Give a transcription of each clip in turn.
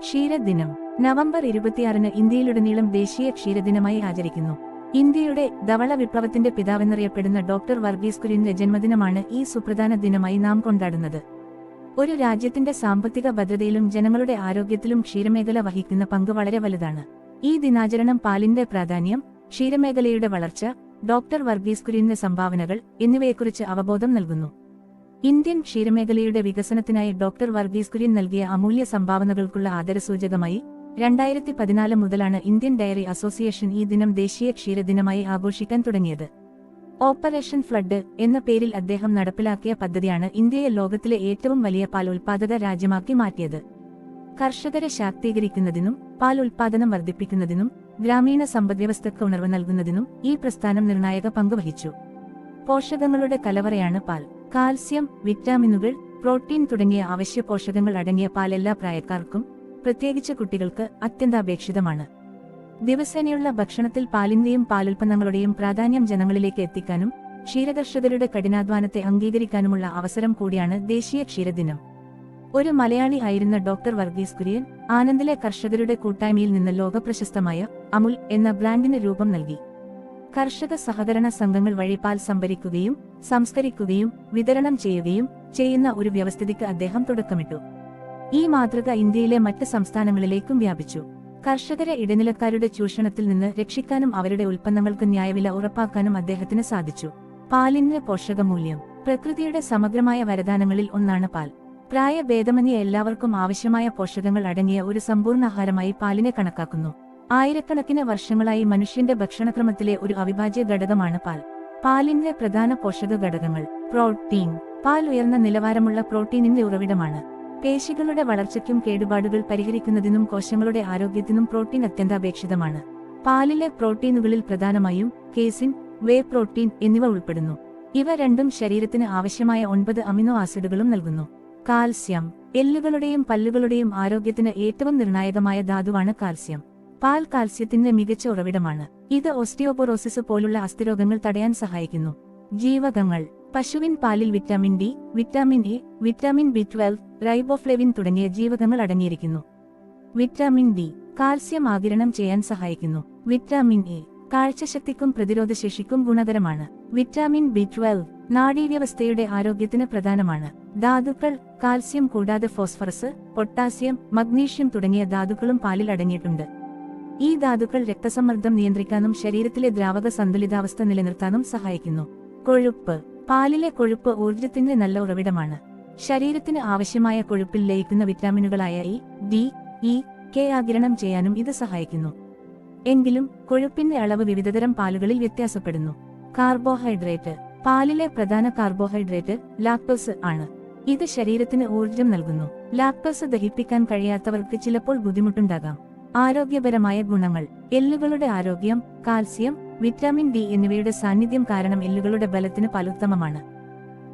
ക്ഷീരദിനം. November ഇരുപത്തിയാറിന് ഇന്ത്യയിലുടനീളം ദേശീയ ക്ഷീരദിനമായി ആചരിക്കുന്നു. ഇന്ത്യയുടെ ധവള വിപ്ലവത്തിന്റെ പിതാവെന്നറിയപ്പെടുന്ന ഡോക്ടർ വർഗീസ് കുര്യന്റെ ജന്മദിനമാണ് ഈ സുപ്രധാന ദിനമായി നാം കൊണ്ടാടുന്നത്. ഒരു രാജ്യത്തിന്റെ സാമ്പത്തിക ഭദ്രതയിലും ജനങ്ങളുടെ ആരോഗ്യത്തിലും ക്ഷീരമേഖല വഹിക്കുന്ന പങ്ക് വളരെ വലുതാണ്. ഈ ദിനാചരണം പാലിന്റെ പ്രാധാന്യം ക്ഷീരമേഖലയുടെ വളർച്ച ഡോക്ടർ വർഗീസ് കുര്യന്റെ സംഭാവനകൾ എന്നിവയെക്കുറിച്ച് അവബോധം നൽകുന്നു. ഇന്ത്യൻ ക്ഷീരമേഖലയുടെ വികസനത്തിനായി ഡോക്ടർ വർഗീസ് കുര്യൻ നൽകിയ അമൂല്യ സംഭാവനകൾക്കുള്ള ആദരസൂചകമായി രണ്ടായിരത്തി പതിനാല് മുതലാണ് ഇന്ത്യൻ ഡയറി അസോസിയേഷൻ ഈ ദിനം ദേശീയ ക്ഷീരദിനമായി ആഘോഷിക്കാൻ തുടങ്ങിയത്. ഓപ്പറേഷൻ ഫ്ലഡ് എന്ന പേരിൽ അദ്ദേഹം നടപ്പിലാക്കിയ പദ്ധതിയാണ് ഇന്ത്യയെ ലോകത്തിലെ ഏറ്റവും വലിയ പാൽ ഉൽപാദക രാജ്യമാക്കി മാറ്റിയത്. കർഷകരെ ശാക്തീകരിക്കുന്നതിനും പാൽ ഉൽപാദനം വർദ്ധിപ്പിക്കുന്നതിനും ഗ്രാമീണ സമ്പദ്വ്യവസ്ഥയ്ക്ക് ഉണർവ് നൽകുന്നതിനും ഈ പ്രസ്ഥാനം നിർണായക പങ്കുവഹിച്ചു പോഷകങ്ങളുടെ കലവറയാണ് പാൽ. കാൽസ്യം വിറ്റാമിനുകൾ പ്രോട്ടീൻ തുടങ്ങിയ അവശ്യ പോഷകങ്ങൾ അടങ്ങിയ പാൽ എല്ലാ പ്രായക്കാർക്കും പ്രത്യേകിച്ച് കുട്ടികൾക്ക് അത്യന്താപേക്ഷിതമാണ്. ദിവസേനയുള്ള ഭക്ഷണത്തിൽ പാലിന്റെയും പാലുൽപ്പന്നങ്ങളുടെയും പ്രാധാന്യം ജനങ്ങളിലേക്ക് എത്തിക്കാനും ക്ഷീരകർഷകരുടെ കഠിനാധ്വാനത്തെ അംഗീകരിക്കാനുമുള്ള അവസരം കൂടിയാണ് ദേശീയ ക്ഷീരദിനം. ഒരു മലയാളി ആയിരുന്ന ഡോക്ടർ വർഗീസ് കുര്യൻ ആനന്ദിലെ കർഷകരുടെ കൂട്ടായ്മയിൽ നിന്ന് ലോകപ്രശസ്തമായ അമുൽ എന്ന ബ്രാൻഡിന് രൂപം നൽകി. കർഷക സഹകരണ സംഘങ്ങൾ വഴി പാൽ സംഭരിക്കുകയും സംസ്കരിക്കുകയും വിതരണം ചെയ്യുകയും ചെയ്യുന്ന ഒരു വ്യവസ്ഥിതിക്ക് അദ്ദേഹം തുടക്കമിട്ടു. ഈ മാതൃക ഇന്ത്യയിലെ മറ്റ് സംസ്ഥാനങ്ങളിലേക്കും വ്യാപിച്ചു. കർഷകരെ ഇടനിലക്കാരുടെ ചൂഷണത്തിൽ നിന്ന് രക്ഷിക്കാനും അവരുടെ ഉൽപ്പന്നങ്ങൾക്ക് ന്യായവില ഉറപ്പാക്കാനും അദ്ദേഹത്തിന് സാധിച്ചു. പാലിന്റെ പോഷകമൂല്യം. പ്രകൃതിയുടെ സമഗ്രമായ വരദാനങ്ങളിൽ ഒന്നാണ് പാൽ. പ്രായഭേദമന്യേ എല്ലാവർക്കും ആവശ്യമായ പോഷകങ്ങൾ അടങ്ങിയ ഒരു സമ്പൂർണ ആഹാരമായി പാലിനെ കണക്കാക്കുന്നു. ആയിരക്കണക്കിന് വർഷങ്ങളായി മനുഷ്യന്റെ ഭക്ഷണക്രമത്തിലെ ഒരു അവിഭാജ്യ ഘടകമാണ് പാൽ. പാലിന്റെ പ്രധാന പോഷക ഘടകങ്ങൾ പ്രോട്ടീൻ. പാൽ ഉയർന്ന നിലവാരമുള്ള പ്രോട്ടീനിന്റെ ഉറവിടമാണ്. പേശികളുടെ വളർച്ചയ്ക്കും കേടുപാടുകൾ പരിഹരിക്കുന്നതിനും കോശങ്ങളുടെ ആരോഗ്യത്തിനും പ്രോട്ടീൻ അത്യന്താപേക്ഷിതമാണ്. പാലിലെ പ്രോട്ടീനുകളിൽ പ്രധാനമായും കേസിൻ വേ പ്രോട്ടീൻ എന്നിവ ഉൾപ്പെടുന്നു. ഇവ രണ്ടും ശരീരത്തിന് ആവശ്യമായ ഒൻപത് അമിനോ ആസിഡുകളും നൽകുന്നു. കാൽസ്യം. എല്ലുകളുടെയും പല്ലുകളുടെയും ആരോഗ്യത്തിന് ഏറ്റവും നിർണായകമായ ധാതുവാണ് കാൽസ്യം. പാൽ കാൽസ്യത്തിന്റെ മികച്ച ഉറവിടമാണ്. ഇത് ഓസ്റ്റിയോപൊറോസിസ് പോലുള്ള അസ്ഥിരോഗങ്ങൾ തടയാൻ സഹായിക്കുന്നു. ജീവകങ്ങൾ പശുവിൻ പാലിൽ vitamin D vitamin A vitamin B twelve riboflavin തുടങ്ങിയ ജീവകങ്ങൾ അടങ്ങിയിരിക്കുന്നു. വിറ്റാമിൻ ഡി കാൽസ്യം ആകിരണം ചെയ്യാൻ സഹായിക്കുന്നു. വിറ്റാമിൻ എ കാഴ്ചശക്തിക്കും പ്രതിരോധശേഷിക്കും ഗുണകരമാണ്. വിറ്റാമിൻ ബി ട്വൽവ് നാഡീവ്യവസ്ഥയുടെ ആരോഗ്യത്തിന് പ്രധാനമാണ്. ധാതുക്കൾ കാൽസ്യം കൂടാതെ ഫോസ്ഫറസ് പൊട്ടാസ്യം മഗ്നീഷ്യം തുടങ്ങിയ ധാതുക്കളും പാലിൽ അടങ്ങിയിട്ടുണ്ട്. ഈ ധാതുക്കൾ രക്തസമ്മർദ്ദം നിയന്ത്രിക്കാനും ശരീരത്തിലെ ദ്രാവക സന്തുലിതാവസ്ഥ നിലനിർത്താനും സഹായിക്കുന്നു. കൊഴുപ്പ്. പാലിലെ കൊഴുപ്പ് ഊർജത്തിന്റെ നല്ല ഉറവിടമാണ്. ശരീരത്തിന് ആവശ്യമായ കൊഴുപ്പിൽ ലയിക്കുന്ന വിറ്റാമിനുകളായ ഇ ഡി ഇ കെ ആകിരണം ചെയ്യാനും ഇത് സഹായിക്കുന്നു. എങ്കിലും കൊഴുപ്പിന്റെ അളവ് വിവിധതരം പാലുകളിൽ വ്യത്യാസപ്പെടുന്നു. കാർബോഹൈഡ്രേറ്റ്. പാലിലെ പ്രധാന കാർബോഹൈഡ്രേറ്റ് ലാക്ടോസ് ആണ്. ഇത് ശരീരത്തിന് ഊർജം നൽകുന്നു. ലാക്ടോസ് ദഹിപ്പിക്കാൻ കഴിയാത്തവർക്ക് ചിലപ്പോൾ ബുദ്ധിമുട്ടുണ്ടാകാം. ആരോഗ്യപരമായ ഗുണങ്ങൾ. എല്ലുകളുടെ ആരോഗ്യം കാൽസ്യം വിറ്റാമിൻ ഡി എന്നിവയുടെ സാന്നിധ്യം കാരണം എല്ലുകളുടെ ബലത്തിന് പലുത്തമമാണ്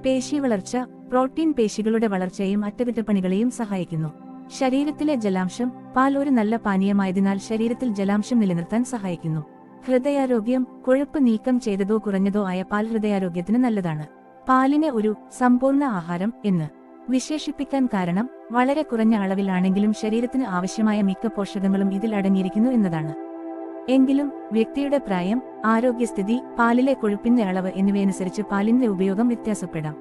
പേശി വളർച്ച പ്രോട്ടീൻ പേശികളുടെ വളർച്ചയും അറ്റകുറ്റപ്പണികളെയും സഹായിക്കുന്നു. ശരീരത്തിലെ ജലാംശം പാൽ ഒരു നല്ല പാനീയമായതിനാൽ ശരീരത്തിൽ ജലാംശം നിലനിർത്താൻ സഹായിക്കുന്നു. ഹൃദയാരോഗ്യം കൊഴുപ്പ് നീക്കം ചെയ്തതോ കുറഞ്ഞതോ ആയ പാൽ ഹൃദയാരോഗ്യത്തിന് നല്ലതാണ്. പാലിനെ ഒരു സമ്പൂർണ ആഹാരം എന്ന്. വിശേഷിപ്പിക്കാൻ കാരണം വളരെ കുറഞ്ഞ അളവിലാണെങ്കിലും ശരീരത്തിന് ആവശ്യമായ മിക്ക പോഷകങ്ങളും ഇതിൽ അടങ്ങിയിരിക്കുന്നു എന്നതാണ്. എങ്കിലും വ്യക്തിയുടെ പ്രായം ആരോഗ്യസ്ഥിതി പാലിലെ കൊഴുപ്പിന്റെ അളവ് എന്നിവയനുസരിച്ച് പാലിന്റെ ഉപയോഗം വ്യത്യാസപ്പെടാം.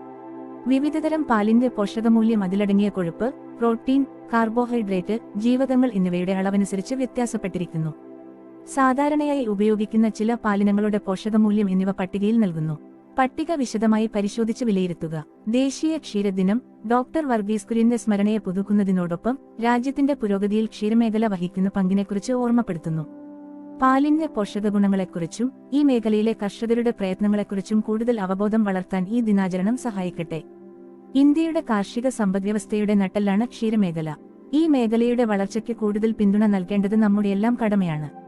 വിവിധതരം പാലിന്റെ പോഷകമൂല്യം അതിലടങ്ങിയ കൊഴുപ്പ് പ്രോട്ടീൻ കാർബോഹൈഡ്രേറ്റ് ജീവകങ്ങൾ എന്നിവയുടെ അളവനുസരിച്ച് വ്യത്യാസപ്പെട്ടിരിക്കുന്നു. സാധാരണയായി ഉപയോഗിക്കുന്ന ചില പാലിനങ്ങളുടെ പോഷകമൂല്യം എന്നിവ പട്ടികയിൽ നൽകുന്നു. പട്ടിക വിശദമായി പരിശോധിച്ച് വിലയിരുത്തുക. ദേശീയ ക്ഷീരദിനം ഡോക്ടർ വർഗീസ് കുര്യന്റെ സ്മരണയെ പുതുക്കുന്നതിനോടൊപ്പം രാജ്യത്തിന്റെ പുരോഗതിയിൽ ക്ഷീരമേഖല വഹിക്കുന്ന പങ്കിനെക്കുറിച്ച് ഓർമ്മപ്പെടുത്തുന്നു. പാലിന്റെ പോഷകഗുണങ്ങളെക്കുറിച്ചും ഈ മേഖലയിലെ കർഷകരുടെ പ്രയത്നങ്ങളെക്കുറിച്ചും കൂടുതൽ അവബോധം വളർത്താൻ ഈ ദിനാചരണം സഹായിക്കട്ടെ. ഇന്ത്യയുടെ കാർഷിക സമ്പദ്വ്യവസ്ഥയുടെ നട്ടെല്ലാണ് ക്ഷീരമേഖല. ഈ മേഖലയുടെ വളർച്ചയ്ക്ക് കൂടുതൽ പിന്തുണ നൽകേണ്ടത് നമ്മുടെയെല്ലാം കടമയാണ്.